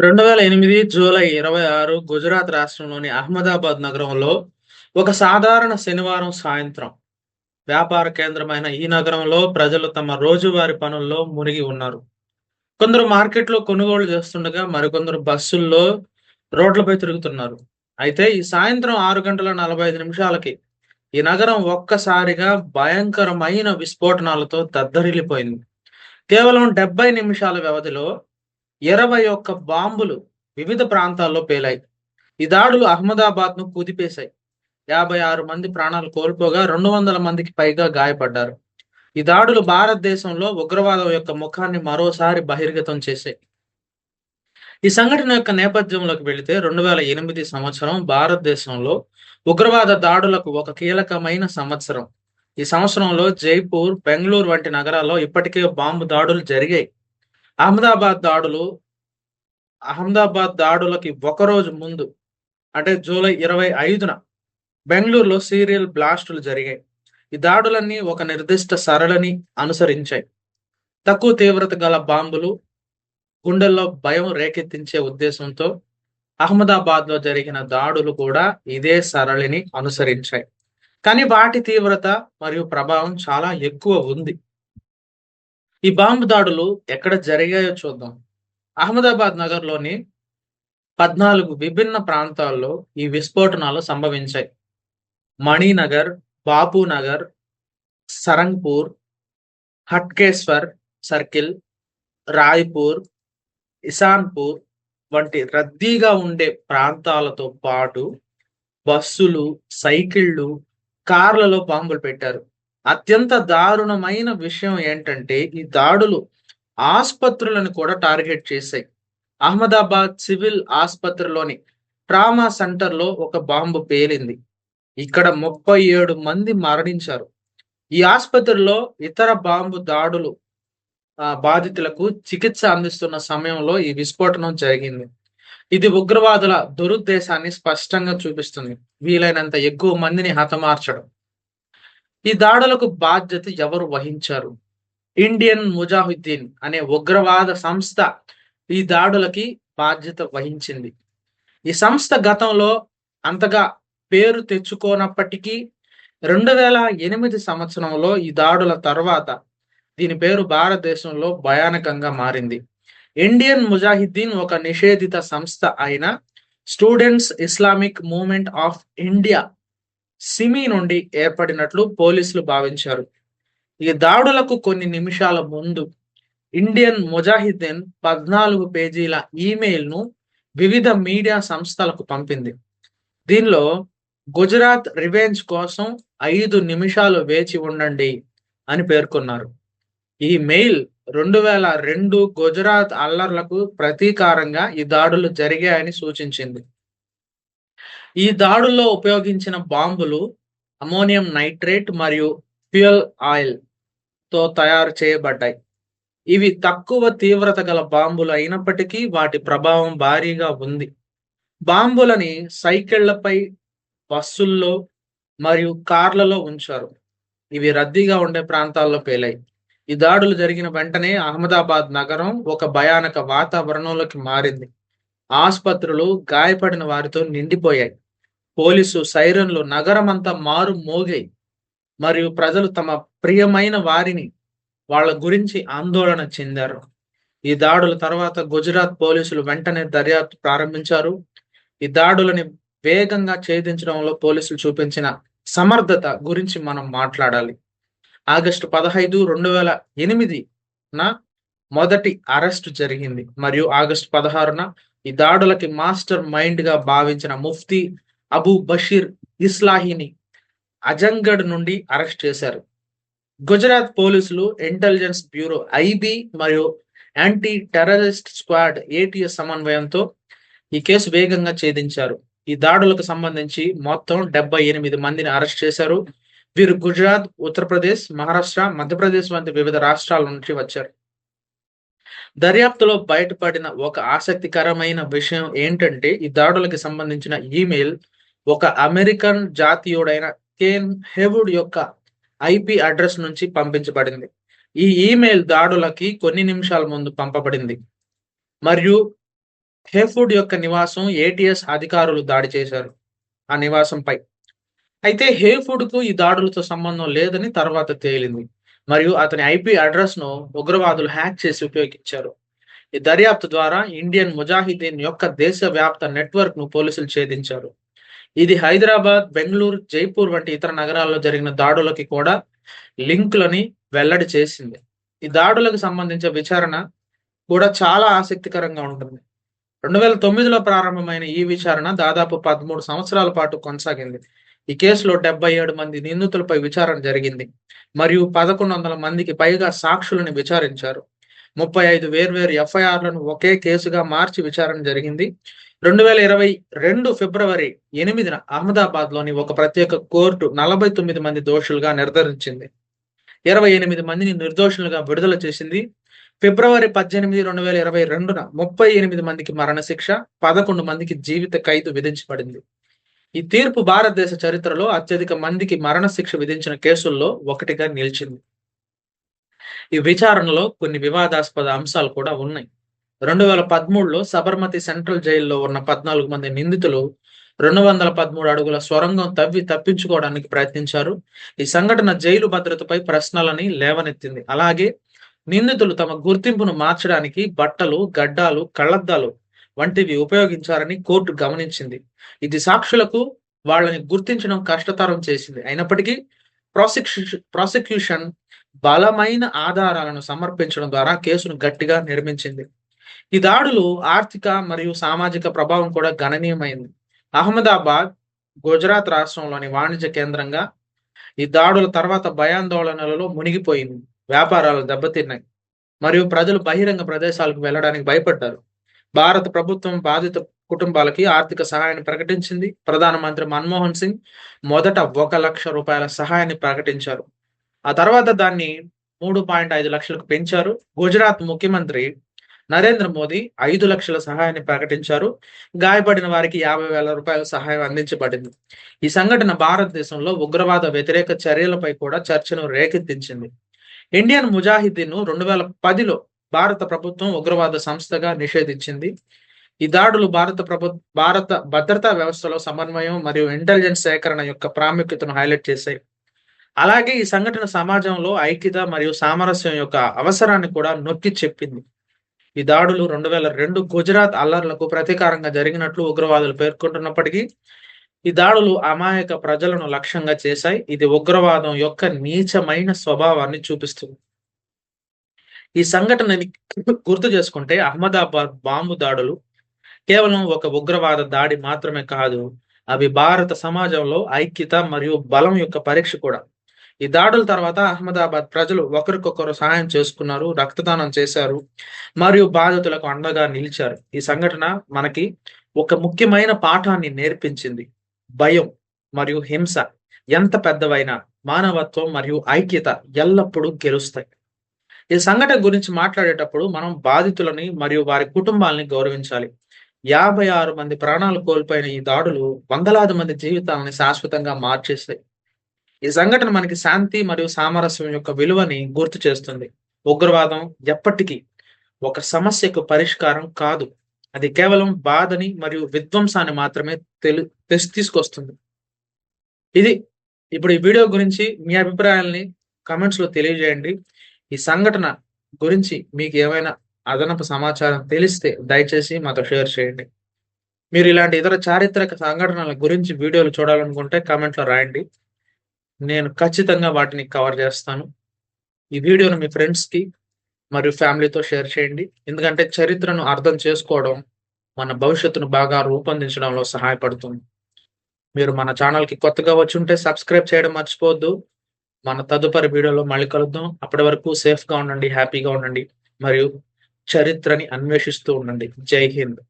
రెండు వేల ఎనిమిది జూలై ఇరవై ఆరు గుజరాత్ రాష్ట్రంలోని అహ్మదాబాద్ నగరంలో ఒక సాధారణ శనివారం సాయంత్రం వ్యాపార కేంద్రమైన ఈ నగరంలో ప్రజలు తమ రోజువారీ పనుల్లో మునిగి ఉన్నారు. కొందరు మార్కెట్లో కొనుగోలు చేస్తుండగా మరికొందరు బస్సుల్లో రోడ్లపై తిరుగుతున్నారు. అయితే ఈ సాయంత్రం ఆరు గంటల నలభై ఐదు నిమిషాలకి ఈ నగరం ఒక్కసారిగా భయంకరమైన విస్ఫోటనాలతో దద్దరిల్లిపోయింది. కేవలం డెబ్బై నిమిషాల వ్యవధిలో ఇరవై ఒక్క బాంబులు వివిధ ప్రాంతాల్లో పేలాయి. ఈ దాడులు అహ్మదాబాద్ను కుదిపేశాయి. యాభై ఆరు మంది ప్రాణాలు కోల్పోగా రెండు వందల మందికి పైగా గాయపడ్డారు. ఈ దాడులు భారతదేశంలో ఉగ్రవాదం యొక్క ముఖాన్ని మరోసారి బహిర్గతం చేశాయి. ఈ సంఘటన యొక్క నేపథ్యంలోకి వెళితే రెండు వేల ఎనిమిది సంవత్సరం భారతదేశంలో ఉగ్రవాద దాడులకు ఒక కీలకమైన సంవత్సరం. ఈ సంవత్సరంలో జైపూర్ బెంగళూరు వంటి నగరాల్లో ఇప్పటికే బాంబు దాడులు జరిగాయి. అహ్మదాబాద్ దాడులు అహ్మదాబాద్ దాడులకి ఒకరోజు ముందు అంటే జూలై ఇరవై ఐదున బెంగళూరులో సీరియల్ బ్లాస్టులు జరిగాయి. ఈ దాడులన్నీ ఒక నిర్దిష్ట సరళిని అనుసరించాయి. తక్కువ తీవ్రత గల బాంబులు గుండెల్లో భయం రేకెత్తించే ఉద్దేశంతో అహ్మదాబాద్లో జరిగిన దాడులు కూడా ఇదే సరళిని అనుసరించాయి. కానీ వాటి తీవ్రత మరియు ప్రభావం చాలా ఎక్కువ ఉంది. ఈ బాంబు దాడులు ఎక్కడ జరిగాయో చూద్దాం. అహ్మదాబాద్ నగర్లోని పద్నాలుగు విభిన్న ప్రాంతాల్లో ఈ విస్ఫోటనాలు సంభవించాయి. మణినగర్ బాపూనగర్ సరంగ్పూర్ హట్కేశ్వర్ సర్కిల్ రాయ్పూర్ ఇసాన్పూర్ వంటి రద్దీగా ఉండే ప్రాంతాలతో పాటు బస్సులు సైకిళ్ళు కార్లలో బాంబులు పెట్టారు. అత్యంత దారుణమైన విషయం ఏంటంటే ఈ దాడులు ఆసుపత్రులను కూడా టార్గెట్ చేశాయి. అహ్మదాబాద్ సివిల్ ఆసుపత్రిలోని ట్రామా సెంటర్లో ఒక బాంబు పేలింది. ఇక్కడ ముప్పై ఏడు మంది మరణించారు. ఈ ఆసుపత్రిలో ఇతర బాంబు దాడులు బాధితులకు చికిత్స అందిస్తున్న సమయంలో ఈ విస్ఫోటనం జరిగింది. ఇది ఉగ్రవాదుల దురుద్దేశాన్ని స్పష్టంగా చూపిస్తుంది. వీలైనంత ఎక్కువ మందిని హతమార్చడం. ఈ దాడులకు బాధ్యత ఎవరు వహించారు? ఇండియన్ ముజాహిద్దీన్ అనే ఉగ్రవాద సంస్థ ఈ దాడులకి బాధ్యత వహించింది. ఈ సంస్థ గతంలో అంతగా పేరు తెచ్చుకోనప్పటికీ రెండు వేల ఎనిమిది సంవత్సరంలో ఈ దాడుల తర్వాత దీని పేరు భారతదేశంలో భయానకంగా మారింది. ఇండియన్ ముజాహిద్దీన్ ఒక నిషేధిత సంస్థ అయిన Students Islamic Movement of India SIMI నుండి ఏర్పడినట్లు పోలీసులు భావించారు. ఈ దాడులకు కొన్ని నిమిషాల ముందు ఇండియన్ ముజాహిద్దీన్ పద్నాలుగు పేజీల ఈమెయిల్ను వివిధ మీడియా సంస్థలకు పంపింది. దీనిలో గుజరాత్ రివెంజ్ కోసం ఐదు నిమిషాలు వేచి ఉండండి అని పేర్కొన్నారు. ఈ మెయిల్ రెండు వేల రెండు గుజరాత్ అల్లర్లకు ప్రతీకారంగా ఈ దాడులు జరిగాయని సూచించింది. ఈ దాడుల్లో ఉపయోగించిన బాంబులు అమోనియం నైట్రేట్ మరియు ఫ్యూయల్ ఆయిల్తో తయారు చేయబడ్డాయి. ఇవి తక్కువ తీవ్రత గల బాంబులు అయినప్పటికీ వాటి ప్రభావం భారీగా ఉంది. బాంబులని సైకిళ్ళపై బస్సుల్లో మరియు కార్లలో ఉంచారు. ఇవి రద్దీగా ఉండే ప్రాంతాల్లో పేలాయి. ఈ దాడులు జరిగిన వెంటనే అహ్మదాబాద్ నగరం ఒక భయానక వాతావరణంలోకి మారింది. ఆసుపత్రులు గాయపడిన వారితో నిండిపోయాయి. పోలీసు సైరన్లు నగరం అంతా మారు మోగాయి. మరియు ప్రజలు తమ ప్రియమైన వారిని వాళ్ళ గురించి ఆందోళన చెందారు. ఈ దాడుల తర్వాత గుజరాత్ పోలీసులు వెంటనే దర్యాప్తు ప్రారంభించారు. ఈ దాడులని వేగంగా ఛేదించడంలో పోలీసులు చూపించిన సమర్థత గురించి మనం మాట్లాడాలి. ఆగస్టు పదహైదు రెండు వేల ఎనిమిదిన మొదటి అరెస్ట్ జరిగింది. మరియు ఆగస్టు పదహారున ఈ దాడులకి మాస్టర్ మైండ్గా భావించిన ముఫ్తీ అబూ బషీర్ ఇస్లాహీని అజంగఢ్ నుండి అరెస్ట్ చేశారు. గుజరాత్ పోలీసులు ఇంటెలిజెన్స్ బ్యూరో ఐబి మరియు యాంటీ టెర్రరిస్ట్ స్క్వాడ్ ఏటీఎస్ సమన్వయంతో ఈ కేసు వేగంగా ఛేదించారు. ఈ దాడులకు సంబంధించి మొత్తం డెబ్బై ఎనిమిది మందిని అరెస్ట్ చేశారు. వీరు గుజరాత్ ఉత్తరప్రదేశ్ మహారాష్ట్ర మధ్యప్రదేశ్ వంటి వివిధ రాష్ట్రాల నుంచి వచ్చారు. దర్యాప్తులో బయటపడిన ఒక ఆసక్తికరమైన విషయం ఏంటంటే ఈ దాడులకు సంబంధించిన ఈమెయిల్ ఒక అమెరికన్ జాతీయుడైన కేన్ హెవుడ్ యొక్క ఐపి అడ్రస్ నుంచి పంపించబడింది. ఈ ఈమెయిల్ దాడులకి కొన్ని నిమిషాల ముందు పంపబడింది. మరియు హేఫుడ్ యొక్క నివాసం ఏటీఎస్ అధికారులు దాడి చేశారు ఆ నివాసంపై. అయితే హేఫుడ్కు ఈ దాడులతో సంబంధం లేదని తర్వాత తేలింది. మరియు అతని ఐపీ అడ్రస్ను ఉగ్రవాదులు హ్యాక్ చేసి ఉపయోగించారు. ఈ దర్యాప్తు ద్వారా ఇండియన్ ముజాహిదీన్ యొక్క దేశవ్యాప్త నెట్వర్క్ను పోలీసులు ఛేదించారు. ఇది హైదరాబాద్ బెంగళూరు జైపూర్ వంటి ఇతర నగరాల్లో జరిగిన దాడులకి కూడా లింకులని వెల్లడి చేసింది. ఈ దాడులకు సంబంధించిన విచారణ కూడా చాలా ఆసక్తికరంగా ఉంటుంది. రెండు వేల తొమ్మిదిలో ప్రారంభమైన ఈ విచారణ దాదాపు పదమూడు సంవత్సరాల పాటు కొనసాగింది. ఈ కేసులో డెబ్బై ఏడు మంది నిందితులపై విచారణ జరిగింది. మరియు పదకొండు వందల మందికి పైగా సాక్షులను విచారించారు. ముప్పై ఐదు వేర్వేరు ఎఫ్ఐఆర్లను ఒకే కేసుగా మార్చి విచారణ జరిగింది. రెండు వేల ఇరవై రెండు ఫిబ్రవరి ఎనిమిదిన అహ్మదాబాద్లోని ఒక ప్రత్యేక కోర్టు నలభై తొమ్మిది మంది దోషులుగా నిర్ధారించింది. ఇరవై ఎనిమిది మందిని నిర్దోషులుగా విడుదల చేసింది. ఫిబ్రవరి పద్దెనిమిది రెండు వేల ఇరవై రెండున ముప్పై ఎనిమిది మందికి మరణశిక్ష పదకొండు మందికి జీవిత ఖైదు విధించబడింది. ఈ తీర్పు భారతదేశ చరిత్రలో అత్యధిక మందికి మరణశిక్ష విధించిన కేసుల్లో ఒకటిగా నిలిచింది. ఈ విచారణలో కొన్ని వివాదాస్పద అంశాలు కూడా ఉన్నాయి. రెండు వేల పదమూడులో సబర్మతి సెంట్రల్ జైల్లో ఉన్న పద్నాలుగు మంది నిందితులు రెండు వందల పదమూడు అడుగుల స్వరంగం తవ్వి తప్పించుకోవడానికి ప్రయత్నించారు. ఈ సంఘటన జైలు భద్రతపై ప్రశ్నలని లేవనెత్తింది. అలాగే నిందితులు తమ గుర్తింపును మార్చడానికి బట్టలు గడ్డాలు కళ్ళద్దాలు వంటివి ఉపయోగించారని కోర్టు గమనించింది. ఇది సాక్షులకు వాళ్ళని గుర్తించడం కష్టతరం చేసింది. అయినప్పటికీ ప్రాసిక్యూషన్ ప్రాసిక్యూషన్ బలమైన ఆధారాలను సమర్పించడం ద్వారా కేసును గట్టిగా నిర్మించింది. ఈ దాడులు ఆర్థిక మరియు సామాజిక ప్రభావం కూడా గణనీయమైంది. అహ్మదాబాద్ గుజరాత్ రాష్ట్రంలోని వాణిజ్య కేంద్రంగా ఈ దాడుల తర్వాత భయాందోళనలలో మునిగిపోయింది. వ్యాపారాలు దెబ్బతిన్నాయి. మరియు ప్రజలు బహిరంగ ప్రదేశాలకు వెళ్ళడానికి భయపడ్డారు. భారత ప్రభుత్వం బాధిత కుటుంబాలకి ఆర్థిక సహాయాన్ని ప్రకటించింది. ప్రధానమంత్రి మన్మోహన్ సింగ్ మొదట ఒక లక్ష రూపాయల సహాయాన్ని ప్రకటించారు. ఆ తర్వాత దాన్ని మూడు పాయింట్ ఐదు లక్షలకు పెంచారు. గుజరాత్ ముఖ్యమంత్రి నరేంద్ర మోదీ ఐదు లక్షల సహాయాన్ని ప్రకటించారు. గాయపడిన వారికి యాభై వేల రూపాయల సహాయం అందించబడింది. ఈ సంఘటన భారతదేశంలో ఉగ్రవాద వ్యతిరేక చర్యలపై కూడా చర్చను రేకెత్తించింది. ఇండియన్ ముజాహిదీన్ రెండు వేల పదిలో భారత ప్రభుత్వం ఉగ్రవాద సంస్థగా నిషేధించింది. ఈ దాడులు భారత ప్రభు భారత భద్రతా వ్యవస్థలో సమన్వయం మరియు ఇంటెలిజెన్స్ సేకరణ యొక్క ప్రాముఖ్యతను హైలైట్ చేశాయి. అలాగే ఈ సంఘటన సమాజంలో ఐక్యత మరియు సామరస్యం యొక్క అవసరాన్ని కూడా నొక్కి చెప్పింది. ఈ దాడులు రెండు వేల రెండు గుజరాత్ అల్లర్లకు ప్రతీకారంగా జరిగినట్లు ఉగ్రవాదులు పేర్కొంటున్నప్పటికీ ఈ దాడులు అమాయక ప్రజలను లక్ష్యంగా చేశాయి. ఇది ఉగ్రవాదం యొక్క నీచమైన స్వభావాన్ని చూపిస్తుంది. ఈ సంఘటనని గుర్తు చేసుకుంటే అహ్మదాబాద్ బాంబు దాడులు కేవలం ఒక ఉగ్రవాద దాడి మాత్రమే కాదు అవి భారత సమాజంలో ఐక్యత మరియు బలం యొక్క పరీక్ష కూడా. ఈ దాడుల తర్వాత అహ్మదాబాద్ ప్రజలు ఒకరికొకరు సహాయం చేసుకున్నారు రక్తదానం చేశారు మరియు బాధితులకు అండగా నిలిచారు. ఈ సంఘటన మనకి ఒక ముఖ్యమైన పాఠాన్ని నేర్పించింది. భయం మరియు హింస ఎంత పెద్దవైనా మానవత్వం మరియు ఐక్యత ఎల్లప్పుడూ గెలుస్తాయి. ఈ సంఘటన గురించి మాట్లాడేటప్పుడు మనం బాధితులని మరియు వారి కుటుంబాలని గౌరవించాలి. యాభై ఆరు మంది ప్రాణాలు కోల్పోయిన ఈ దాడులు వందలాది మంది జీవితాలని శాశ్వతంగా మార్చేస్తాయి. ఈ సంఘటన మనకి శాంతి మరియు సామరస్యం యొక్క విలువని గుర్తు చేస్తుంది. ఉగ్రవాదం ఎప్పటికీ ఒక సమస్యకు పరిష్కారం కాదు. అది కేవలం బాధని మరియు విధ్వంసాన్ని మాత్రమే తెలు తీసుకొస్తుంది. ఇది ఇప్పుడు ఈ వీడియో గురించి మీ అభిప్రాయాల్ని కమెంట్స్లో తెలియజేయండి. ఈ సంఘటన గురించి మీకు ఏమైనా అదనపు సమాచారం తెలిస్తే దయచేసి మాతో షేర్ చేయండి. మీరు ఇలాంటి ఇతర చారిత్రక సంఘటనల గురించి వీడియోలు చూడాలనుకుంటే కామెంట్లో రాయండి. నేను ఖచ్చితంగా వాటిని కవర్ చేస్తాను. ఈ వీడియోను మీ ఫ్రెండ్స్కి మరియు ఫ్యామిలీతో షేర్ చేయండి. ఎందుకంటే చరిత్రను అర్థం చేసుకోవడం మన భవిష్యత్తును బాగా రూపొందించడంలో సహాయపడుతుంది. మీరు మన ఛానల్కి కొత్తగా వచ్చి ఉంటే సబ్స్క్రైబ్ చేయడం మర్చిపోవద్దు. మన తదుపరి వీడియోలో మళ్ళీ కలుద్దాం. అప్పటి వరకు సేఫ్గా ఉండండి హ్యాపీగా ఉండండి. మరియు చరిత్రని అన్వేషిస్తూ ఉండండి. జై హింద్.